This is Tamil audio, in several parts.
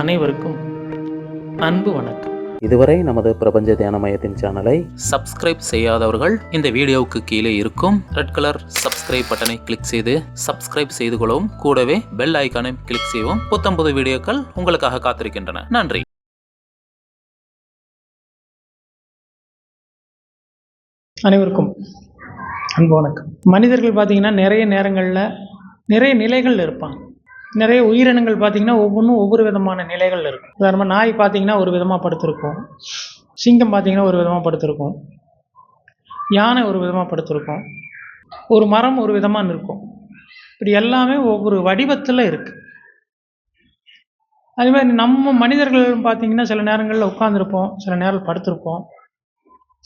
அனைவருக்கும் அன்பு வணக்கம். இதுவரை நமது பிரபஞ்ச தியான மையத்தின் சேனலை சப்ஸ்கிரைப் செய்யாதவர்கள் இந்த வீடியோவுக்கு கீழே இருக்கும் ரெட் கலர் சப்ஸ்கிரைப் பட்டனை கிளிக் செய்து சப்ஸ்கிரைப் செய்து கொள்ளவும். கூடவே பெல் ஐக்கானை கிளிக் செய்யவும். புத்தம்புது வீடியோக்கள் உங்களுக்காக காத்திருக்கின்றன. நன்றி. அனைவருக்கும் அன்பு வணக்கம். மனிதர்கள் பார்த்தீங்கன்னா நிறைய நேரங்களில் நிறைய நிலைகள் இருப்பாங்க. நிறைய உயிரினங்கள் பார்த்தீங்கன்னா ஒவ்வொன்றும் ஒவ்வொரு விதமான நிலைகள் இருக்கும். உதாரணமாக நாய் பார்த்தீங்கன்னா ஒரு விதமாக படுத்திருக்கும். சிங்கம் பார்த்தீங்கன்னா ஒரு விதமாக படுத்திருக்கும். யானை ஒரு விதமாக படுத்திருக்கும். ஒரு மரம் ஒரு விதமாக நிற்கும். இப்படி எல்லாமே ஒவ்வொரு வடிவத்தில் இருக்குது அதே மாதிரி நம்ம மனிதர்கள் பார்த்தீங்கன்னா சில நேரங்களில் உட்காந்துருப்போம் சில நேரம் படுத்திருப்போம்.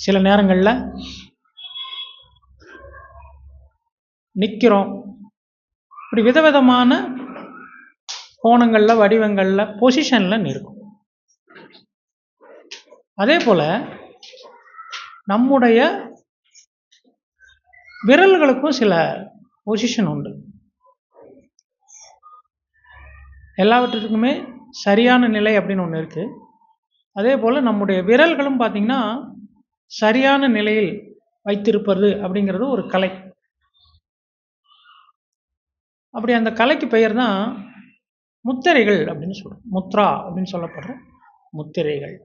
சில நேரங்களில் நிற்கிறோம் இப்படி விதவிதமான கோணங்களில் வடிவங்களில் பொசிஷனில் இருக்கும் அதே போல் நம்முடைய விரல்களுக்கும் சில பொசிஷன் உண்டு. எல்லாவற்றுக்குமே சரியான நிலை அப்படின்னு ஒன்று இருக்குது அதே போல் நம்முடைய விரல்களும் பார்த்திங்கன்னா சரியான நிலையில் வைத்திருப்பது அப்படிங்கிறது ஒரு கலை. அப்படி அந்த கலைக்கு பெயர் தான் முத்திரைகள் அப்படின்னு சொல்கிறோம் முத்ரா அப்படின்னு சொல்லப்படுற முத்திரைகள்.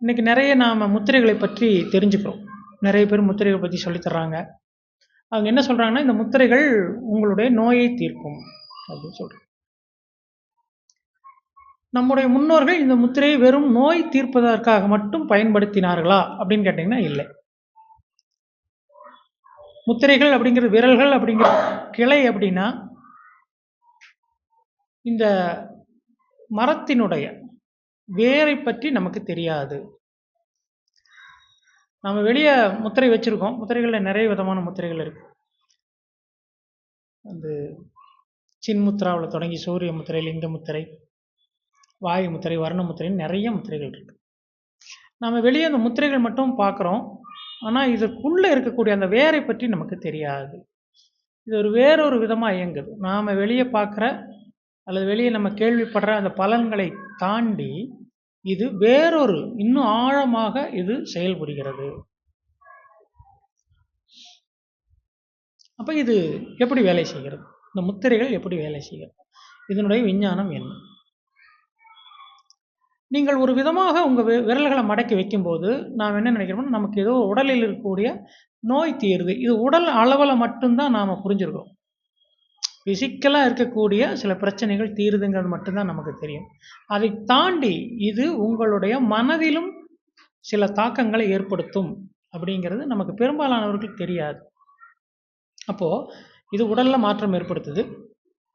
இன்றைக்கி நிறைய நாம் முத்திரைகளை பற்றி தெரிஞ்சுக்கிறோம். நிறைய பேர் முத்திரைகளை பற்றி சொல்லித்தர்றாங்க அவங்க என்ன சொல்கிறாங்கன்னா இந்த முத்திரைகள் உங்களுடைய நோயை தீர்க்கும் அப்படின்னு சொல்கிறாங்க நம்முடைய முன்னோர்கள் இந்த முத்திரையை வெறும் நோய் தீர்ப்பதற்காக மட்டும் பயன்படுத்தினார்களா அப்படின்னு கேட்டிங்கன்னா இல்லை. முத்திரைகள் அப்படிங்கிற விரல்கள் அப்படிங்கிற கிளை அப்படின்னா இந்த மரத்தினுடைய வேரை பற்றி நமக்கு தெரியாது. நம்ம வெளியே முத்திரை வச்சுருக்கோம். முத்திரைகளில் நிறைய விதமான முத்திரைகள் இருக்கு. அந்த சின்முத்திராவில் தொடங்கி சூரிய முத்திரை லிங்க முத்திரை வாயு முத்திரை வர்ண முத்திரைன்னு நிறைய முத்திரைகள் இருக்கு. நம்ம வெளியே அந்த முத்திரைகள் மட்டும் பார்க்குறோம் ஆனால் இதற்குள்ளே இருக்கக்கூடிய அந்த வேரை பற்றி நமக்கு தெரியாது. இது ஒரு வேறொரு விதமாக இயங்குது. நாம் வெளியே பார்க்குற அல்லது வெளியே நம்ம கேள்விப்படுற அந்த பலன்களை தாண்டி இது வேறொரு இன்னும் ஆழமாக இது செயல்புரிகிறது அப்போ இது எப்படி வேலை செய்கிறது? இந்த முத்திரைகள் எப்படி வேலை செய்கிறது? இதனுடைய விஞ்ஞானம் என்ன? நீங்கள் ஒரு விதமாக உங்கள் விரல்களை மடக்கி வைக்கும்போது நாம் என்ன நினைக்கிறோம்னா நமக்கு ஏதோ உடலில் இருக்கக்கூடிய நோய் தீருது. இது உடல் அளவில் மட்டும்தான் நாம் புரிஞ்சிருக்கோம். ஃபிசிக்கலாக இருக்கக்கூடிய சில பிரச்சனைகள் தீருதுங்கிறது மட்டும்தான் நமக்கு தெரியும். அதை தாண்டி இது உங்களுடைய மனதிலும் சில தாக்கங்களை ஏற்படுத்தும் அப்படிங்கிறது நமக்கு பெரும்பாலானவர்களுக்கு தெரியாது. அப்போது இது உடலில் மாற்றம் ஏற்படுத்துது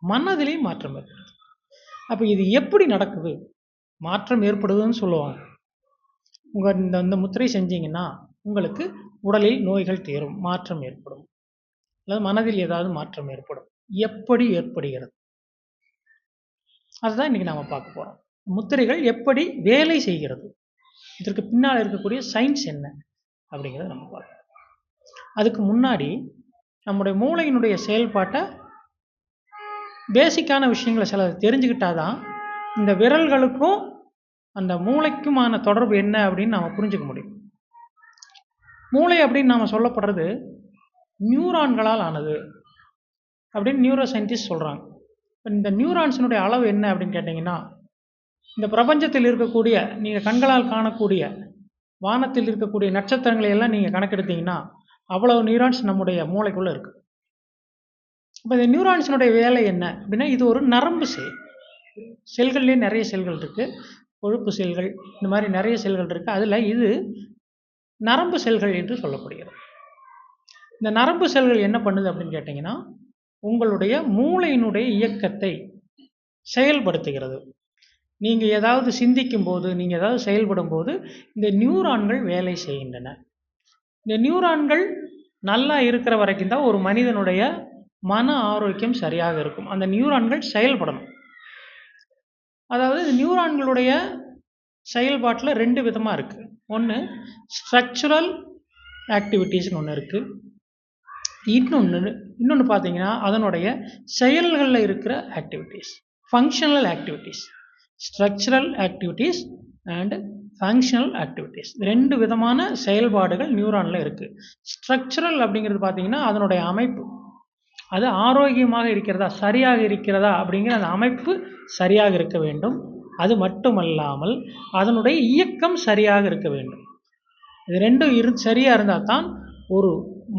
மனதிலையும் மாற்றம் ஏற்படுத்துது. அப்போ இது எப்படி நடக்குது? மாற்றம் ஏற்படுதுன்னு சொல்லுவாங்க. உங்கள் இந்த இந்த முத்திரை செஞ்சீங்கன்னா உங்களுக்கு உடலில் நோய்கள் தீரும் மாற்றம் ஏற்படும். அல்லது மனதில் ஏதாவது மாற்றம் ஏற்படும். எப்படி ஏற்படுகிறது? அதுதான் இன்னைக்கு நாம் பார்க்க போகிறோம் முத்திரைகள் எப்படி வேலை செய்கிறது? இதற்கு பின்னால் இருக்கக்கூடிய சயின்ஸ் என்ன? அப்படிங்கிறத நம்ம பார்க்கணும் அதுக்கு முன்னாடி நம்முடைய மூளையினுடைய செயல்பாட்டை பேசிக்கான விஷயங்களை சில தெரிஞ்சுக்கிட்டாதான் இந்த விரல்களுக்கும் அந்த மூளைக்குமான தொடர்பு என்ன அப்படின்னு நாம் புரிஞ்சுக்க முடியும். மூளை அப்படின்னு நாம் சொல்லப்படுறது நியூரான்களால் ஆனது அப்படின்னு நியூரோ சயின்டிஸ்ட் சொல்கிறாங்க இப்போ இந்த நியூரான்ஸினுடைய அளவு என்ன அப்படின்னு கேட்டிங்கன்னா இந்த பிரபஞ்சத்தில் இருக்கக்கூடிய நீங்கள் கண்களால் காணக்கூடிய வானத்தில் இருக்கக்கூடிய நட்சத்திரங்களை எல்லாம் நீங்கள் கணக்கெடுத்தீங்கன்னா அவ்வளவு நியூரான்ஸ் நம்முடைய மூளைக்குள்ளே இருக்குது இப்போ இந்த நியூரான்ஸினுடைய வேலை என்ன அப்படின்னா இது ஒரு நரம்பு செல். செல்கள்லேயே நிறைய செல்கள் இருக்குது கொழுப்பு செல்கள் இந்த மாதிரி நிறைய செல்கள் இருக்குது அதில் இது நரம்பு செல்கள் என்று சொல்லப்படுகிறது. இந்த நரம்பு செல்கள் என்ன பண்ணுது அப்படின்னு கேட்டிங்கன்னா உங்களுடைய மூளையினுடைய இயக்கத்தை செயல்படுத்துகிறது. நீங்கள் ஏதாவது சிந்திக்கும் போது நீங்கள் ஏதாவது செயல்படும் போது இந்த நியூரான்கள் வேலை செய்கின்றன. இந்த நியூரான்கள் நல்லா இருக்கிற வரைக்கும் தான் ஒரு மனிதனுடைய மன ஆரோக்கியம் சரியாக இருக்கும். அந்த நியூரான்கள் செயல்படணும். அதாவது இந்த நியூரான்களுடைய செயல்பாட்டில் ரெண்டு விதமாக இருக்குது ஒன்று ஸ்ட்ரக்சுரல் ஆக்டிவிட்டீஸ்னு ஒன்று இருக்குது இன்னொன்று இன்னொன்று பார்த்தீங்கன்னா அதனுடைய செயல்களில் இருக்கிற activities functional activities structural activities and functional activities ரெண்டு விதமான செயல்பாடுகள் நியூரானில் இருக்குது ஸ்ட்ரக்சரல் அப்படிங்கிறது பார்த்தீங்கன்னா அதனுடைய அமைப்பு. அது ஆரோக்கியமாக இருக்கிறதா சரியாக இருக்கிறதா அப்படிங்கிற அந்த அமைப்பு சரியாக இருக்க வேண்டும். அது மட்டுமல்லாமல் அதனுடைய இயக்கம் சரியாக இருக்க வேண்டும். இது ரெண்டும் இரு சரியாக இருந்தால் தான் ஒரு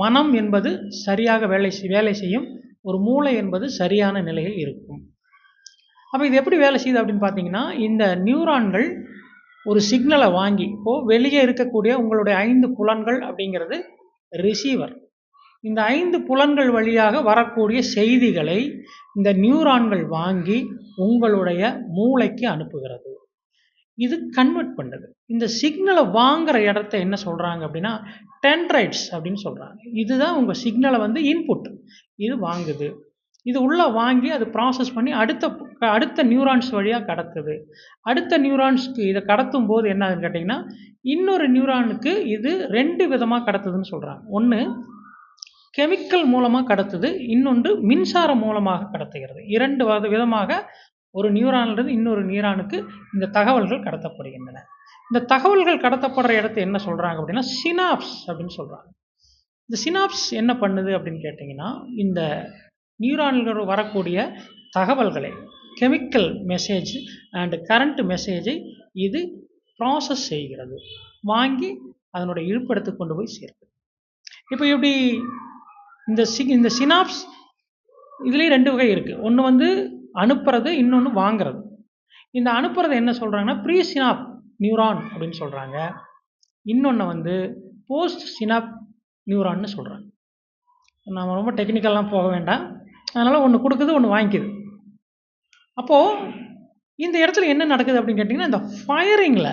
மனம் என்பது சரியாக வேலை வேலை செய்யும். ஒரு மூளை என்பது சரியான நிலையில் இருக்கும். அப்போ இது எப்படி வேலை செய்யுது அப்படின்னு பார்த்தீங்கன்னா இந்த நியூரான்கள் ஒரு சிக்னலை வாங்கி இப்போது வெளியே இருக்கக்கூடிய உங்களுடைய ஐந்து புலன்கள் அப்படிங்கிறது ரிசீவர் இந்த ஐந்து புலன்கள் வழியாக வரக்கூடிய செய்திகளை இந்த நியூரான்கள் வாங்கி உங்களுடைய மூளைக்கு அனுப்புகிறது. இது கன்வெர்ட் பண்ணுது. இந்த சிக்னலை வாங்குற இடத்த என்ன சொல்கிறாங்க அப்படின்னா டென்ட்ரைட்ஸ் அப்படின்னு சொல்கிறாங்க இதுதான் உங்கள் சிக்னலை வந்து இன்புட் இது வாங்குது. இது உள்ளே வாங்கி அது ப்ராசஸ் பண்ணி அடுத்த அடுத்த நியூரான்ஸ் வழியாக கடத்துது. அடுத்த நியூரான்ஸ்க்கு இதை கடத்தும் போது என்ன ஆகுதுன்னு கேட்டிங்கன்னா இன்னொரு நியூரானுக்கு இது ரெண்டு விதமாக கடத்துதுன்னு சொல்கிறாங்க ஒன்று கெமிக்கல் மூலமாக கடத்துது இன்னொன்று மின்சாரம் மூலமாக கடத்துகிறது. இரண்டு வத- விதமாக ஒரு நியூரானிலிருந்து இன்னொரு நியூரானுக்கு இந்த தகவல்கள் கடத்தப்படுகின்றன. இந்த தகவல்கள் கடத்தப்படுற இடத்த என்ன சொல்கிறாங்க அப்படின்னா சினாப்ஸ் அப்படின்னு சொல்கிறாங்க இந்த சினாப்ஸ் என்ன பண்ணுது அப்படின்னு கேட்டிங்கன்னா இந்த நியூரான்கள் வரக்கூடிய தகவல்களை கெமிக்கல் மெசேஜ் அண்டு கரண்ட் மெசேஜை இது ப்ராசஸ் செய்கிறது. வாங்கி அதனுடைய இருப்பிடத்துக்கு கொண்டு போய் சேர்க்குது. இப்போ இப்படி இந்த சி இந்த சினாப்ஸ் இதுலேயும் ரெண்டு வகை இருக்குது ஒன்று வந்து அனுப்புறது இன்னொன்று வாங்குறது. இந்த அனுப்புறது என்ன சொல்கிறாங்கன்னா ப்ரீ சினாப் நியூரான் அப்படின்னு சொல்கிறாங்க இன்னொன்று வந்து போஸ்ட் சினாப் நியூரான்னு சொல்கிறாங்க நாம் ரொம்ப டெக்னிக்கல்லாம் போக வேண்டாம். அதனால் ஒன்று கொடுக்குது ஒன்று வாங்கிக்குது. அப்போது இந்த இடத்துல என்ன நடக்குது அப்படின்னு கேட்டிங்கன்னா இந்த ஃபயரிங்கில்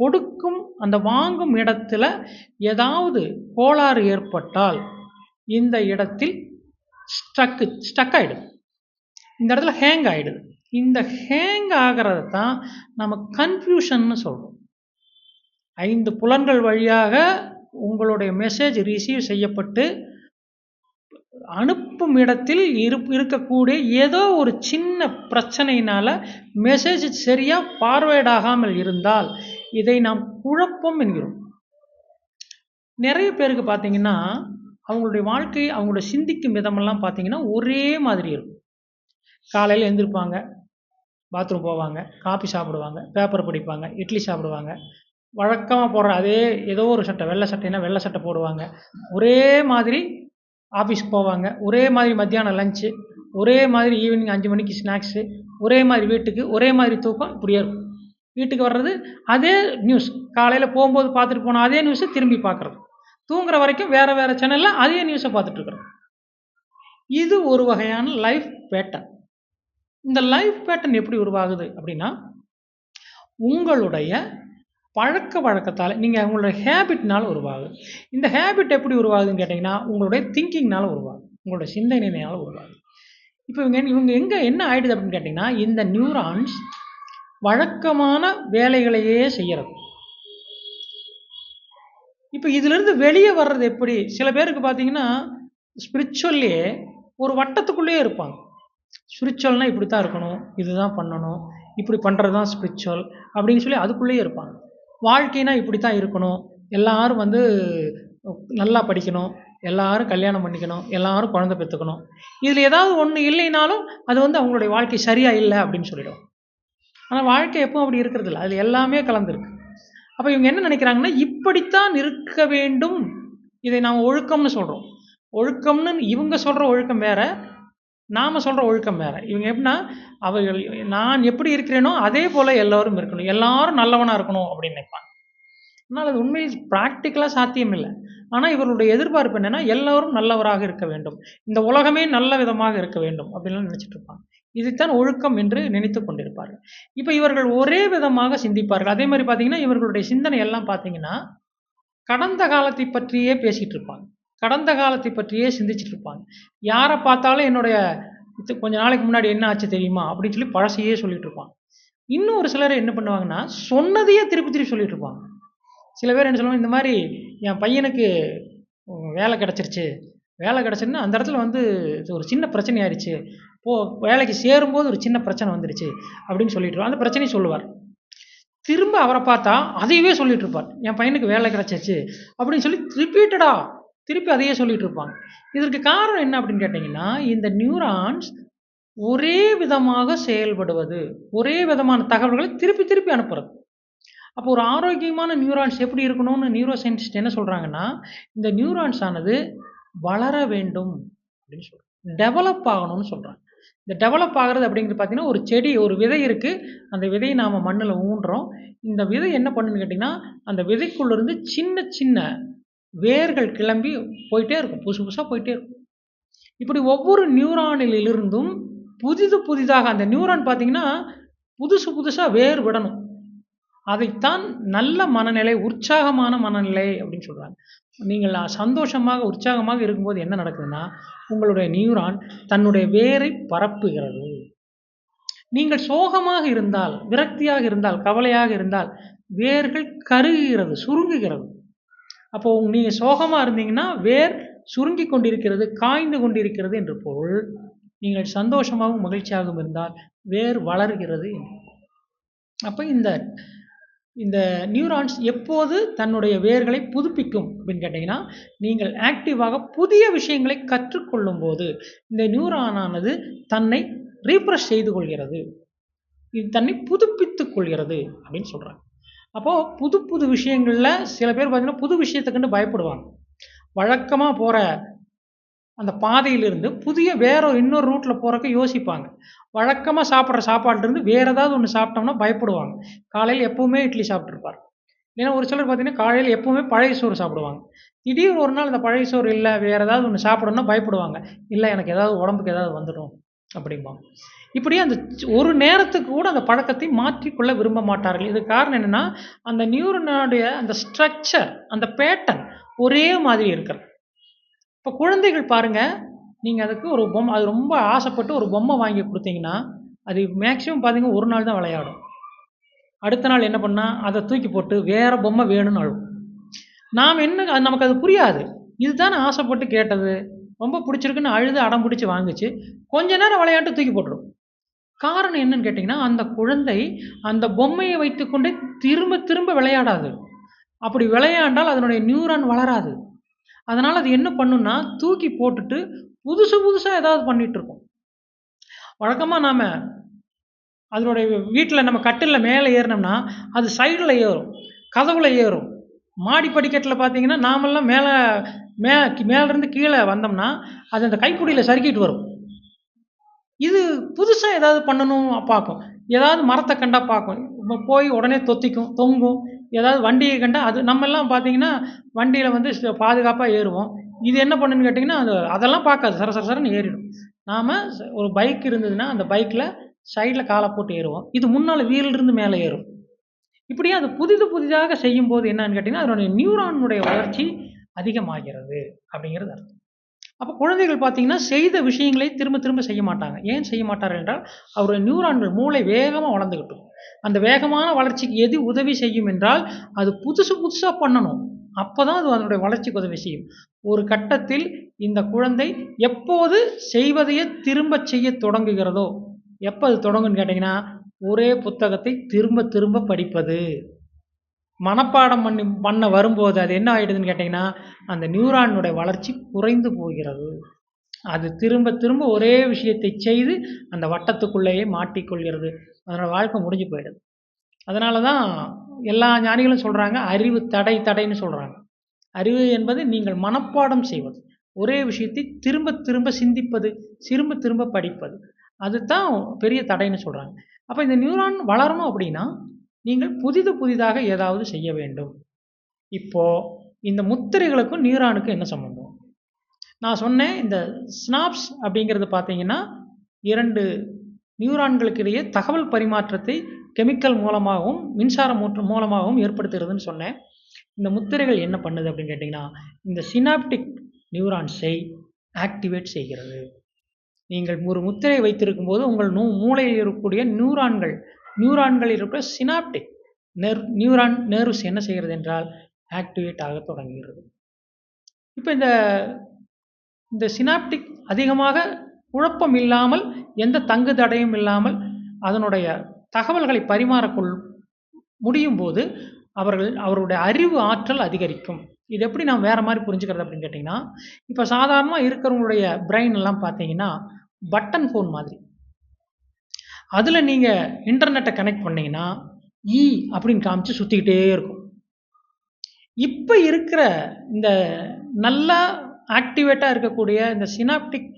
கொடுக்கும் அந்த வாங்கும் இடத்துல ஏதாவது கோளாறு ஏற்பட்டால் இந்த இடத்தில் ஸ்டக்கு ஸ்டக் ஆகிடுது இந்த இடத்துல ஹேங் ஆகிடுது இந்த ஹேங் ஆகிறது தான் நம்ம கன்ஃபியூஷன்னு சொல்கிறோம் ஐந்து புலன்கள் வழியாக உங்களுடைய மெசேஜ் ரிசீவ் செய்யப்பட்டு அனுப்பும் இடத்தில் இரு இருக்கக்கூடிய ஏதோ ஒரு சின்ன பிரச்சனையினால் மெசேஜ் சரியாக ஃபார்வேர்ட் இருந்தால் இதை நாம் குழப்பம் என்கிறோம். நிறைய பேருக்கு பார்த்தீங்கன்னா அவங்களுடைய வாழ்க்கை அவங்களோட சிந்திக்கும் விதமெல்லாம் பார்த்தீங்கன்னா ஒரே மாதிரி இருக்கும். காலையில் எழுந்திருப்பாங்க பாத்ரூம் போவாங்க காபி சாப்பிடுவாங்க பேப்பர் படிப்பாங்க இட்லி சாப்பிடுவாங்க. வழக்கமாக போடுற அதே ஏதோ ஒரு சட்டை வெள்ளை சட்டைனா வெள்ளை சட்டை போடுவாங்க. ஒரே மாதிரி ஆஃபீஸ்க்கு போவாங்க. ஒரே மாதிரி மத்தியானம் லஞ்சு ஒரே மாதிரி ஈவினிங் அஞ்சு மணிக்கு ஸ்நாக்ஸு ஒரே மாதிரி வீட்டுக்கு ஒரே மாதிரி தூக்கம் இப்படியே இருக்கும். வீட்டுக்கு வர்றது அதே நியூஸ் காலையில் போகும்போது பார்த்துட்டு போனால் அதே நியூஸை திரும்பி பார்க்குறது. தூங்குற வரைக்கும் வேறு வேறு சேனலில் அதே நியூஸை பார்த்துட்ருக்குறோம் இது ஒரு வகையான லைஃப் பேட்டர்ன் இந்த லைஃப் பேட்டர்ன் எப்படி உருவாகுது அப்படின்னா உங்களுடைய பழக்க வழக்கத்தால் நீங்கள் உங்களுடைய ஹேபிட்னால உருவாகுது. இந்த ஹேபிட் எப்படி உருவாகுதுன்னு கேட்டிங்கன்னா உங்களுடைய திங்கிங்னால உருவாகுது. உங்களுடைய சிந்தனையினால உருவாகுது. இப்போ இவங்க இவங்க எங்கே என்ன ஆகிடுது அப்படின்னு கேட்டிங்கன்னா இந்த நியூரான்ஸ் வழக்கமான வேலைகளையே செய்கிறது இப்போ இதிலிருந்து வெளியே வர்றது எப்படி? சில பேருக்கு பார்த்தீங்கன்னா ஸ்பிரிச்சுவல்லே ஒரு வட்டத்துக்குள்ளேயே இருப்பாங்க. ஸ்பிரிச்சுவல்னால் இப்படி தான் இருக்கணும் இதுதான் பண்ணணும் இப்படி பண்ணுறது தான் ஸ்பிரிச்சுவல் அப்படின்னு சொல்லி அதுக்குள்ளேயே இருப்பாங்க. வாழ்க்கைனா இப்படி தான் இருக்கணும் எல்லாரும் வந்து நல்லா படிக்கணும் எல்லாரும் கல்யாணம் பண்ணிக்கணும் எல்லாரும் குழந்தை பெற்றுக்கணும். இதில் ஏதாவது ஒன்று இல்லைனாலும் அது வந்து அவங்களுடைய வாழ்க்கை சரியாக இல்லை அப்படின்னு சொல்லிடும் ஆனால் வாழ்க்கை எப்பவும் அப்படி இருக்கிறது இல்லை அதில் எல்லாமே கலந்துருக்கு. அப்போ இவங்க என்ன நினைக்கிறாங்கன்னா இப்படித்தான் இருக்க வேண்டும். இதை நாம் ஒழுக்கம்னு சொல்கிறோம் ஒழுக்கம்னு இவங்க சொல்கிற ஒழுக்கம் வேற நாம் சொல்கிற ஒழுக்கம் வேற. இவங்க எப்படின்னா அவர்கள் நான் எப்படி இருக்கிறேனோ அதே போல் எல்லோரும் இருக்கணும். எல்லாரும் நல்லவனாக இருக்கணும் அப்படின்னு நினைப்பாங்க. ஆனால் அது உண்மையில் ப்ராக்டிக்கலாக சாத்தியம் இல்லை. ஆனால் இவர்களுடைய எதிர்பார்ப்பு என்னென்னா எல்லோரும் நல்லவராக இருக்க வேண்டும். இந்த உலகமே நல்ல விதமாக இருக்க வேண்டும் அப்படின்லாம் நினச்சிட்டு இருப்பாங்க. இதைத்தான் ஒழுக்கம் என்று நினைத்து கொண்டிருப்பார்கள். இப்போ இவர்கள் ஒரே விதமாக சிந்திப்பார்கள். அதே மாதிரி பார்த்தீங்கன்னா இவர்களுடைய சிந்தனை எல்லாம் பார்த்தீங்கன்னா கடந்த காலத்தை பற்றியே பேசிகிட்டு இருப்பாங்க. கடந்த காலத்தை பற்றியே சிந்திச்சுட்டு இருப்பாங்க. யாரை பார்த்தாலும் என்னுடைய இது கொஞ்ச நாளைக்கு முன்னாடி என்ன ஆச்சு தெரியுமா? அப்படின்னு சொல்லி பழசையே சொல்லிட்டு இருப்பாங்க. இன்னும் ஒரு சிலர் என்ன பண்ணுவாங்கன்னா சொன்னதையே திருப்பி திருப்பி சொல்லிட்டு இருப்பாங்க. சில பேர் என்ன சொல்லுவாங்க இந்த மாதிரி என் பையனுக்கு வேலை கிடச்சிருச்சு. வேலை கிடச்சுன்னா அந்த இடத்துல வந்து ஒரு சின்ன பிரச்சனை ஆயிடுச்சு போ வேலைக்கு சேரும்போது ஒரு சின்ன பிரச்சனை வந்துடுச்சு அப்படின்னு சொல்லிட்டு அந்த பிரச்சனையை சொல்லுவார். திரும்ப அவரை பார்த்தா அதையவே சொல்லிட்டு இருப்பார். என் பையனுக்கு வேலை கிடச்சிச்சு அப்படின்னு சொல்லி ரிப்பீட்டடா திருப்பி அதையே சொல்லிட்டு இருப்பாங்க. இதற்கு காரணம் என்ன அப்படின்னு கேட்டிங்கன்னா இந்த நியூரான்ஸ் ஒரே விதமாக செயல்படுவது ஒரே விதமான தகவல்களை திருப்பி திருப்பி அனுப்புறது. அப்போ ஒரு ஆரோக்கியமான நியூரான்ஸ் எப்படி இருக்கணும்னு நியூரோ சயின்டிஸ்ட் என்ன சொல்கிறாங்கன்னா இந்த நியூரான்ஸ் ஆனது வளர வேண்டும் அப்படின்னு சொல்கிறேன் டெவலப் ஆகணும்னு சொல்கிறாங்க இந்த டெவலப் ஆகிறது அப்படிங்கிறது பார்த்தீங்கன்னா ஒரு செடி ஒரு விதை இருக்குது அந்த விதையை நாம் மண்ணில் ஊன்றோம். இந்த விதை என்ன பண்ணுன்னு கேட்டிங்கன்னா அந்த விதைக்குள்ளேருந்து சின்ன சின்ன வேர்கள் கிளம்பி போயிட்டே இருக்கும். புதுசு புதுசாக போயிட்டே இருக்கும். இப்படி ஒவ்வொரு நியூரானிலிருந்தும் புதிது புதிதாக அந்த நியூரான் பார்த்தீங்கன்னா புதுசு புதுசாக வேர் விடணும். அதைத்தான் நல்ல மனநிலை உற்சாகமான மனநிலை அப்படின்னு சொல்கிறாங்க நீங்கள் சந்தோஷமாக உற்சாகமாக இருக்கும்போது என்ன நடக்குதுன்னா உங்களுடைய நியூரான் தன்னுடைய வேரை பரப்புகிறது. நீங்கள் சோகமாக இருந்தால் விரக்தியாக இருந்தால் கவலையாக இருந்தால் வேர்கள் கருகுகிறது சுருங்குகிறது. அப்போ நீங்கள் சோகமாக இருந்தீங்கன்னா வேர் சுருங்கி கொண்டிருக்கிறது காய்ந்து கொண்டிருக்கிறது என்று பொருள். நீங்கள் சந்தோஷமாகவும் மகிழ்ச்சியாகவும் இருந்தால் வேர் வளர்கிறது அப்போ இந்த இந்த நியூரான்ஸ் எப்போது தன்னுடைய வேர்களை புதுப்பிக்கும் அப்படின்னு கேட்டிங்கன்னா நீங்கள் ஆக்டிவாக புதிய விஷயங்களை கற்றுக்கொள்ளும் போது இந்த நியூரானானது தன்னை ரீப்ரெஷ் செய்து கொள்கிறது. இது தன்னை புதுப்பித்துக் கொள்கிறது அப்படின்னு சொல்கிறாங்க அப்போது புது புது விஷயங்களில் சில பேர் பார்த்திங்கன்னா புது விஷயத்துக்குன்னு பயப்படுவாங்க. வழக்கமாக போகிற அந்த பாதையிலிருந்து புதிய வேற இன்னொரு ரூட்டில் போகிறக்கு யோசிப்பாங்க. வழக்கமாக சாப்பிட்ற சாப்பாட்டிலிருந்து வேறு ஏதாவது ஒன்று சாப்பிட்டோம்னா பயப்படுவாங்க. காலையில் எப்போவுமே இட்லி சாப்பிட்ருப்பார் ஏன்னா ஒரு சிலர் பார்த்தீங்கன்னா காலையில் எப்போவுமே பழைய சோறு சாப்பிடுவாங்க. திடீர்னு ஒரு நாள் அந்த பழைய சோறு இல்லை வேறு ஏதாவது ஒன்று சாப்பிடணும்னா பயப்படுவாங்க. இல்லை எனக்கு ஏதாவது உடம்புக்கு ஏதாவது வந்துடும் அப்படிம்பாங்க. இப்படி அந்த ஒரு நேரத்துக்கு கூட அந்த பழக்கத்தை மாற்றிக்கொள்ள விரும்ப மாட்டார்கள். இது காரணம் என்னென்னா அந்த நியூரனுடைய அந்த ஸ்ட்ரக்சர் அந்த பேட்டர்ன் ஒரே மாதிரி இருக்கிறது. இப்போ குழந்தைகள் பாருங்கள் நீங்கள் அதுக்கு ஒரு பொம்மை அது ரொம்ப ஆசைப்பட்டு ஒரு பொம்மை வாங்கி கொடுத்தீங்கன்னா அது மேக்ஸிமம் பார்த்தீங்கன்னா ஒரு நாள் தான் விளையாடும். அடுத்த நாள் என்ன பண்ணால் அதை தூக்கி போட்டு வேறு பொம்மை வேணும்னு அழுவும் நாம் என்ன அது நமக்கு அது புரியாது. இதுதானே ஆசைப்பட்டு கேட்டது. ரொம்ப பிடிச்சிருக்குன்னு அழுது அடம் பிடிச்சி வாங்கிச்சு. கொஞ்ச நேரம் விளையாட்டு தூக்கி போட்டுரும். காரணம் என்னன்னு கேட்டிங்கன்னா அந்த குழந்தை அந்த பொம்மையை வைத்துக்கொண்டே திரும்ப திரும்ப விளையாடாது. அப்படி விளையாண்டால் அதனுடைய நியூரான் வளராது. அதனால் அது என்ன பண்ணுன்னா தூக்கி போட்டுட்டு புதுசு புதுசாக ஏதாவது பண்ணிகிட்ருக்கோம் இருக்கும். வழக்கமாக நாம் அதனுடைய வீட்டில் நம்ம கட்டிலில் மேலே ஏறினோம்னா அது சைடில் ஏறும் கதவுல ஏறும். மாடி படிக்கட்டில் பார்த்தீங்கன்னா நாமெல்லாம் மேலே மே மேலேருந்து கீழே வந்தோம்னா அது அந்த கைக்குடியில் சறுக்கிட்டு வரும். இது புதுசாக ஏதாவது பண்ணணும் பார்க்கும் ஏதாவது மரத்தை கண்டா பார்க்கும் போய் உடனே தொத்திக்கும் தொங்கும். ஏதாவது வண்டியை கண்டால் அது நம்மெல்லாம் பார்த்தீங்கன்னா வண்டியில் வந்து பாதுகாப்பாக ஏறுவோம். இது என்ன பண்ணுன்னு கேட்டிங்கன்னா அது அதெல்லாம் பார்க்காது. சர சர சரன்னு ஏறிடும். நாம் ஒரு பைக் இருந்ததுன்னா அந்த பைக்கில் சைடில் காலை போட்டு ஏறுவோம். இது முன்னால் வீலிருந்து மேலே ஏறும். இப்படியே அது புதிது புதிதாக செய்யும்போது என்னன்னு கேட்டிங்கன்னா அதனுடைய நியூரானுடைய வளர்ச்சி அதிகமாகிறது அப்படிங்கிறது அர்த்தம். அப்போ குழந்தைகள் பார்த்தீங்கன்னா செய்த விஷயங்களை திரும்ப திரும்ப செய்ய மாட்டாங்க. ஏன் செய்ய மாட்டார்கள் என்றால் அவருடைய நியூரான்கள் மூளை வேகமாக வளர்ந்துக்கிட்டும் அந்த வேகமான வளர்ச்சிக்கு எது உதவி செய்யும் என்றால் அது புதுசு புதுசாக பண்ணணும். அப்போ தான் அது அதனுடைய வளர்ச்சிக்கு உதவி செய்யும். ஒரு கட்டத்தில் இந்த குழந்தை எப்போது செய்வதையே திரும்ப செய்ய தொடங்குகிறதோ எப்போ அது தொடங்குன்னு கேட்டிங்கன்னா ஒரே புத்தகத்தை திரும்ப திரும்ப படிப்பது. மனப்பாடம் பண்ணி பண்ண வரும்போது அது என்ன ஆகிடுதுன்னு கேட்டிங்கன்னா அந்த நியூரானுடைய வளர்ச்சி குறைந்து போகிறது. அது திரும்ப திரும்ப ஒரே விஷயத்தை செய்து அந்த வட்டத்துக்குள்ளேயே மாட்டிக்கொள்கிறது. அதனோட வாழ்க்கை முடிஞ்சு போயிடுது. அதனால தான் எல்லா ஞானிகளும் சொல்கிறாங்க அறிவு தடை தடைன்னு சொல்கிறாங்க அறிவு என்பது நீங்கள் மனப்பாடம் செய்வது. ஒரே விஷயத்தை திரும்ப திரும்ப சிந்திப்பது திரும்ப திரும்ப படிப்பது. அதுதான் பெரிய தடைன்னு சொல்கிறாங்க அப்போ இந்த நியூரான் வளரணும் அப்படின்னா நீங்கள் புதிது புதிதாக ஏதாவது செய்ய வேண்டும். இப்போது இந்த முத்திரைகளுக்கும் நியூரானுக்கும் என்ன சம்மந்தம் நான் சொன்னேன் இந்த ஸ்னாப்ஸ் அப்படிங்கிறது பார்த்தீங்கன்னா இரண்டு நியூரான்களுக்கு இடையே தகவல் பரிமாற்றத்தை கெமிக்கல் மூலமாகவும் மின்சார மூற்று மூலமாகவும் ஏற்படுத்துகிறதுன்னு சொன்னேன். இந்த முத்திரைகள் என்ன பண்ணுது அப்படின்னு கேட்டிங்கன்னா இந்த சினாப்டிக் நியூரான்ஸை ஆக்டிவேட் செய்கிறது. நீங்கள் ஒரு முத்திரை வைத்திருக்கும் போது உங்கள் நூ மூளையில் இருக்கக்கூடிய நியூரான்கள் நியூரான்களில் இருக்கிற சினாப்டிக் நெர் நியூரான் நர்வ்ஸ் என்ன செய்கிறது என்றால் ஆக்டிவேட் ஆக தொடங்குகிறது. இப்போ இந்த இந்த சினாப்டிக் அதிகமாக குழப்பம் இல்லாமல் எந்த தங்கு தடையும் இல்லாமல் அதனுடைய தகவல்களை பரிமாறக்கொள் முடியும் போது அவர்கள் அவருடைய அறிவு ஆற்றல் அதிகரிக்கும். இது எப்படி நாம் வேறு மாதிரி புரிஞ்சுக்கிறது அப்படின்னு கேட்டிங்கன்னா இப்போ சாதாரணமாக இருக்கிறவங்களுடைய பிரெயின் எல்லாம் பார்த்தீங்கன்னா பட்டன் ஃபோன் மாதிரி. அதில் நீங்கள் இன்டர்நெட்டை கனெக்ட் பண்ணிங்கன்னா இ e அப்படின்னு காமிச்சு சுற்றிக்கிட்டே இருக்கும். இப்போ இருக்கிற இந்த நல்லா ஆக்டிவேட்டாக இருக்கக்கூடிய இந்த சினாப்டிக்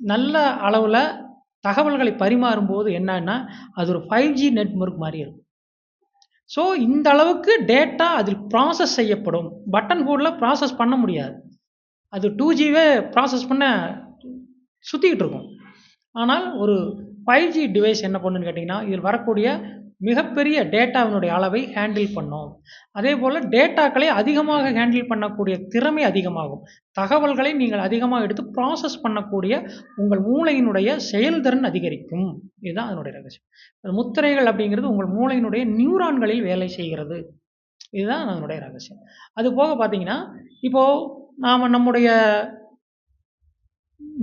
நல்ல அளவில் தகவல்களை பரிமாறும்போது என்னன்னா அது ஒரு ஃபைவ் ஜி நெட்ஒர்க் மாதிரி இருக்கும். ஸோ இந்த அளவுக்கு டேட்டா அதில் ப்ராசஸ் செய்யப்படும். பட்டன் ஃபோனில் ப்ராசஸ் பண்ண முடியாது. அது டூ ஜிவே ப்ராசஸ் பண்ண சுற்றிக்கிட்டு இருக்கும். ஆனால் ஒரு ஃபைவ் ஜி டிவைஸ் என்ன பண்ணுன்னு கேட்டிங்கன்னா இதில் வரக்கூடிய மிகப்பெரிய டேட்டாவினுடைய அளவை ஹேண்டில் பண்ணும். அதே போல் டேட்டாக்களை அதிகமாக ஹேண்டில் பண்ணக்கூடிய திறமை அதிகமாகும். தகவல்களை நீங்கள் அதிகமாக எடுத்து ப்ராசஸ் பண்ணக்கூடிய உங்கள் மூளையினுடைய செயல்திறன் அதிகரிக்கும். இதுதான் அதனுடைய ரகசியம். முத்திரைகள் அப்படிங்கிறது உங்கள் மூளையினுடைய நியூரான்களில் வேலை செய்கிறது. இதுதான் அதனுடைய ரகசியம். அது போக பார்த்தீங்கன்னா இப்போது நாம் நம்முடைய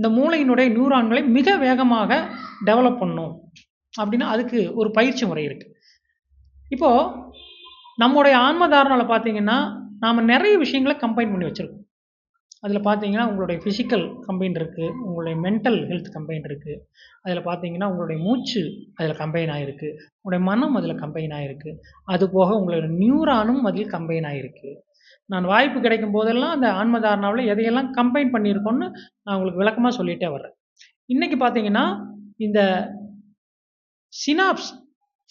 இந்த மூளையினுடைய நியூரான்களை மிக வேகமாக டெவலப் பண்ணும். அப்படின்னா அதுக்கு ஒரு பயிற்சி முறை இருக்குது இப்போது நம்முடைய ஆன்ம தாரணாவில் பார்த்தீங்கன்னா நாம் நிறைய விஷயங்களை கம்பைன் பண்ணி வச்சுருக்கோம். அதில் பார்த்தீங்கன்னா உங்களுடைய ஃபிசிக்கல் கம்பைன் இருக்குது உங்களுடைய மென்டல் ஹெல்த் கம்பைன் இருக்குது அதில் பார்த்தீங்கன்னா உங்களுடைய மூச்சு அதில் கம்பைன் ஆகிருக்கு உங்களுடைய மனம் அதில் கம்பைன் ஆகிருக்கு அது போக உங்களுடைய நியூரானும் அதில் கம்பைன் ஆகிருக்கு நான் வாய்ப்பு கிடைக்கும் போதெல்லாம் அந்த ஆன்மதாரணாவில் எதையெல்லாம் கம்பைன் பண்ணியிருக்கோன்னு நான் உங்களுக்கு விளக்கமாக சொல்லிகிட்டே வர்றேன். இன்றைக்கி பார்த்தீங்கன்னா இந்த சினாப்ஸ்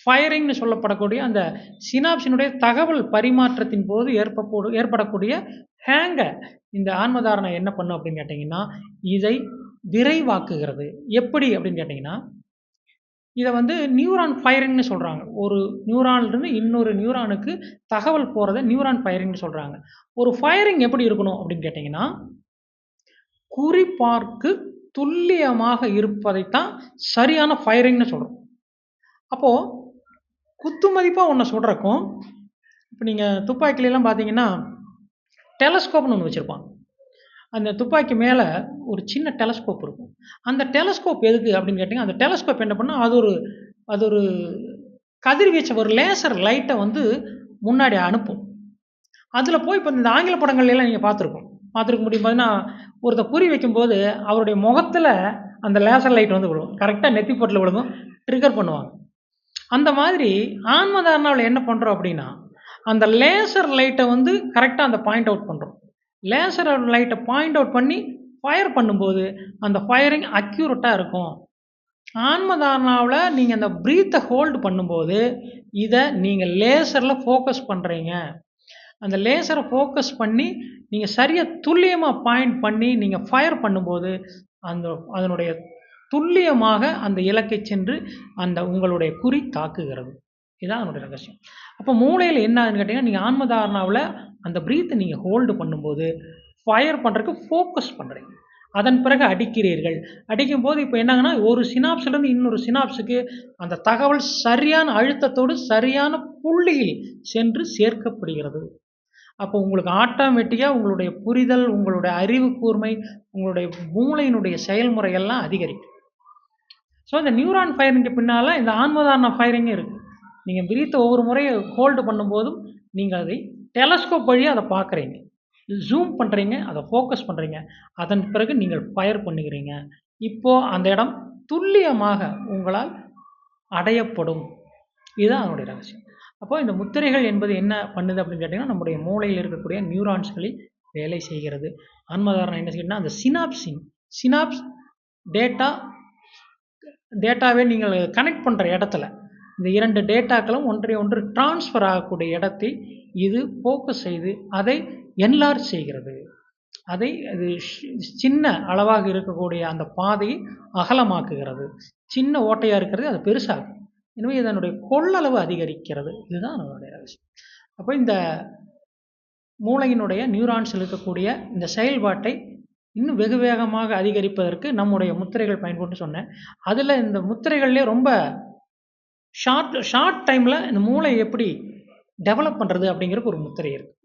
ஃபயரிங்னு சொல்லப்படக்கூடிய அந்த சினாப்ஸினுடைய தகவல் பரிமாற்றத்தின் போது ஏற்ப ஏற்படக்கூடிய ஹேங்கை இந்த ஆன்மதாரணை என்ன பண்ணும் அப்படின்னு கேட்டிங்கன்னா இதை விரைவாக்குகிறது. எப்படி அப்படின்னு கேட்டிங்கன்னா இதை வந்து நியூரான் ஃபயரிங்னு சொல்கிறாங்க ஒரு நியூரான்லேருந்து இன்னொரு நியூரானுக்கு தகவல் போகிறத நியூரான் ஃபயரிங்னு சொல்கிறாங்க ஒரு ஃபயரிங் எப்படி இருக்கணும் அப்படின்னு கேட்டிங்கன்னா குறிப்பார்க்கு துல்லியமாக இருப்பதைத்தான் சரியான ஃபயரிங்னு சொல்கிறோம் அப்போது குத்து மதிப்பாக ஒன்று சொல்கிறக்கும் இப்போ நீங்கள் துப்பாக்கிலாம் பார்த்தீங்கன்னா டெலஸ்கோப்னு ஒன்று வச்சுருப்பான் அந்த துப்பாக்கி மேலே ஒரு சின்ன டெலஸ்கோப் இருக்கும். அந்த டெலஸ்கோப் எதுக்கு அப்படின்னு கேட்டிங்கன்னா அந்த டெலஸ்கோப் என்ன பண்ணால் அது ஒரு அது ஒரு கதிர்வீச்சை ஒரு லேசர் லைட்டை வந்து முன்னாடி அனுப்பும். அதில் போய் இப்போ இந்த ஆங்கில படங்கள்லாம் நீங்கள் பார்த்துருக்கோம். பார்த்துருக்க முடியும். பார்த்தீங்கன்னா ஒருத்தர் குறி வைக்கும்போது அவருடைய முகத்தில் அந்த லேசர் லைட் வந்து விழுவும் கரெக்டாக நெத்தி போட்டில் விழுகும் ட்ரிகர் பண்ணுவாங்க. அந்த மாதிரி ஆன்மதாரணாவில் என்ன பண்ணுறோம் அப்படின்னா அந்த லேசர் லைட்டை வந்து கரெக்டாக அந்த பாயிண்ட் அவுட் பண்ணுறோம் லேசர் லைட்டை பாயிண்ட் அவுட் பண்ணி ஃபயர் பண்ணும்போது அந்த ஃபயரிங் அக்யூரட்டாக இருக்கும். ஆன்மதானாவில் நீங்கள் அந்த ப்ரீத்தை ஹோல்டு பண்ணும்போது இதை நீங்கள் லேசரில் ஃபோக்கஸ் பண்ணுறீங்க அந்த லேசரை ஃபோக்கஸ் பண்ணி நீங்கள் சரியாக துல்லியமாக பாயிண்ட் பண்ணி நீங்கள் ஃபயர் பண்ணும்போது அந்த அதனுடைய துல்லியமாக அந்த இலக்கை சென்று அந்த உங்களுடைய குறி தாக்குகிறது. இதுதான் அதனுடைய ரகசியம். அப்போ மூளையில் என்ன ஆகுதுன்னு கேட்டிங்கன்னா நீங்கள் ஆன்மதாரணாவில் அந்த ப்ரீத்தை நீங்கள் ஹோல்டு பண்ணும்போது ஃபயர் பண்ணுறதுக்கு ஃபோக்கஸ் பண்ணுறீங்க அதன் பிறகு அடிக்கிறீர்கள். அடிக்கும் போது இப்போ என்னங்கன்னா ஒரு சினாப்ஸ்லேருந்து இன்னொரு சினாப்ஸுக்கு அந்த தகவல் சரியான அழுத்தத்தோடு சரியான புள்ளியில் சென்று சேர்க்கப்படுகிறது. அப்போ உங்களுக்கு ஆட்டோமேட்டிக்காக உங்களுடைய புரிதல் உங்களுடைய அறிவு கூர்மை உங்களுடைய மூளையினுடைய செயல்முறையெல்லாம் அதிகரிக்கும். ஸோ இந்த நியூரான் ஃபயரிங்க்கு பின்னால் இந்த ஆன்மதாரண ஃபயரிங்கும் இருக்குது நீங்கள் பிரீத்தை ஒவ்வொரு முறையும் ஹோல்டு பண்ணும்போதும் நீங்கள் அதை டெலஸ்கோப் வழியாக அதை பார்க்குறீங்க. ஜூம் பண்ணுறீங்க அதை ஃபோக்கஸ் பண்ணுறீங்க அதன் பிறகு நீங்கள் ஃபயர் பண்ணுகிறீங்க. இப்போது அந்த இடம் துல்லியமாக உங்களால் அடையப்படும். இதுதான் அதனுடைய ரகசியம். அப்போது இந்த முத்திரைகள் என்பது என்ன பண்ணுது அப்படின்னு கேட்டிங்கன்னா நம்முடைய மூளையில் இருக்கக்கூடிய நியூரான்ஸ்களில் வேலை செய்கிறது. ஆன்மதாரணம் என்ன செய்யணும்னா அந்த சினாப்சிங் சினாப்ஸ் டேட்டா டேட்டாவே நீங்கள் கனெக்ட் பண்ணுற இடத்துல இந்த இரண்டு டேட்டாக்களும் ஒன்றை ஒன்று டிரான்ஸ்ஃபர் ஆகக்கூடிய இடத்தை இது ஃபோக்கஸ் செய்து அதை என்லார்ஜ் செய்கிறது. அதை அது சின்ன அளவாக இருக்கக்கூடிய அந்த பாதையை அகலமாக்குகிறது. சின்ன ஓட்டையாக இருக்கிறது அது பெருசாகும் எனவே இதனுடைய கொள்ளளவு அதிகரிக்கிறது. இதுதான் அதனுடைய ரகசியம் அப்போ இந்த மூளையினுடைய நியூரான்ஸில் இருக்கக்கூடிய இந்த செயல்பாட்டை இன்னும் வெகு வேகமாக அதிகரிப்பதற்கு நம்முடைய முத்திரைகள் பயன்பட்டு சொன்னேன். அதில் இந்த முத்திரைகள்லேயே ரொம்ப ஷார்ட் ஷார்ட் டைமில் இந்த மூளை எப்படி டெவலப் பண்ணுறது அப்படிங்கிறதுக்கு ஒரு முத்திரை இருக்குது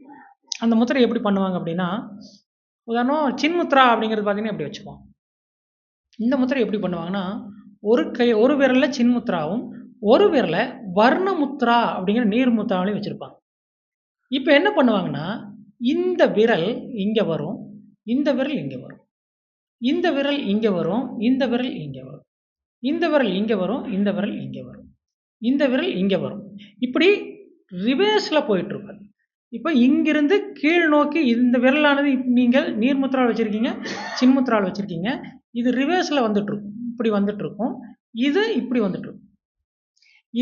அந்த முத்திரை எப்படி பண்ணுவாங்க அப்படின்னா உதாரணம் சின்முத்ரா அப்படிங்கிறது பார்த்தீங்கன்னா எப்படி வச்சுக்குவோம்? இந்த முத்திரை எப்படி பண்ணுவாங்கன்னா ஒரு கை ஒரு விரலில் சின்முத்ராவும் ஒரு விரலை வர்ணமுத்ரா அப்படிங்கிற நீர்முத்ராவிலையும் வச்சுருப்பாங்க. இப்போ என்ன பண்ணுவாங்கன்னா இந்த விரல் இங்கே வரும் இந்த விரல் இங்கே வரும். இந்த விரல் இங்கே வரும் இந்த விரல் இங்கே வரும். இந்த விரல் இங்கே வரும் இந்த விரல் இங்கே வரும். இந்த விரல் இங்கே வரும். இப்படி ரிவேர்ஸில் போயிட்டுருப்பார் இப்போ இங்கிருந்து கீழ் நோக்கி இந்த விரலானது நீங்கள் நீர்முத்திரால் வச்சுருக்கீங்க சின்முத்திரால் வச்சுருக்கீங்க. இது ரிவேர்ஸில் வந்துட்டுருக்கும். இப்படி வந்துட்டுருக்கும். இது இப்படி வந்துட்டுருக்கும்.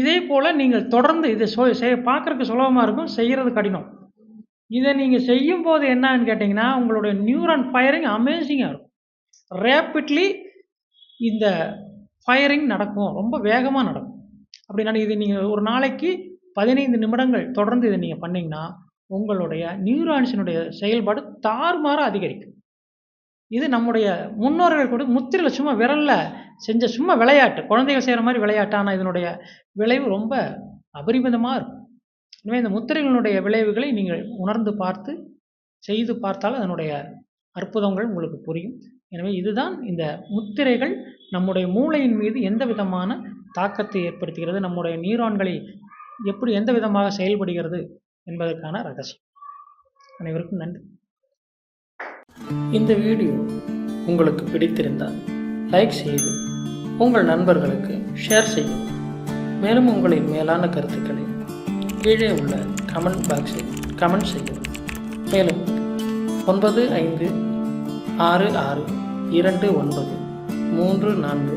இதே போல் நீங்கள் தொடர்ந்து இதை சொ செய்ய பார்க்குறக்கு சுலபமாக இருக்கும். செய்கிறது கடினம். இதை நீங்கள் செய்யும் போது என்னன்னு கேட்டிங்கன்னா உங்களுடைய நியூரான் ஃபயரிங் அமேசிங்காக இருக்கும். ரேப்பிட்லி இந்த ஃபயரிங் நடக்கும். ரொம்ப வேகமாக நடக்கும். அப்படி இது நீங்கள் ஒரு நாளைக்கு பதினைந்து நிமிடங்கள் தொடர்ந்து இதை நீங்கள் பண்ணிங்கன்னா உங்களுடைய நியூரான்ஸினுடைய செயல்பாடு தாறுமாறாக அதிகரிக்கும். இது நம்முடைய முன்னோர்கள் கூட முத்திரையில் சும்மா விரலில் செஞ்ச சும்மா விளையாட்டு குழந்தைகள் செய்கிற மாதிரி விளையாட்டு. ஆனால் இதனுடைய விளைவு ரொம்ப அபரிமிதமாக இருக்கும். எனவே இந்த முத்திரைகளினுடைய விளைவுகளை நீங்கள் உணர்ந்து பார்த்து செய்து பார்த்தால் அதனுடைய அற்புதங்கள் உங்களுக்கு புரியும். எனவே இதுதான் இந்த முத்திரைகள் நம்முடைய மூளையின் மீது எந்த விதமான தாக்கத்தை ஏற்படுத்துகிறது. நம்முடைய நியூரான்களை எப்படி எந்த விதமாக செயல்படுகிறது என்பதற்கான ரகசியம். அனைவருக்கும் நன்றி. இந்த வீடியோ உங்களுக்கு பிடித்திருந்தால் லைக் செய்து உங்கள் நண்பர்களுக்கு ஷேர் செய்யவும். மேலும் உங்களின் மேலான கருத்துக்களை கீழே உள்ள கமெண்ட் பாக்ஸில் கமெண்ட் செய்யவும். மேலும் ஒன்பது ஐந்து ஆறு ஆறு இரண்டு ஒன்பது மூன்று நான்கு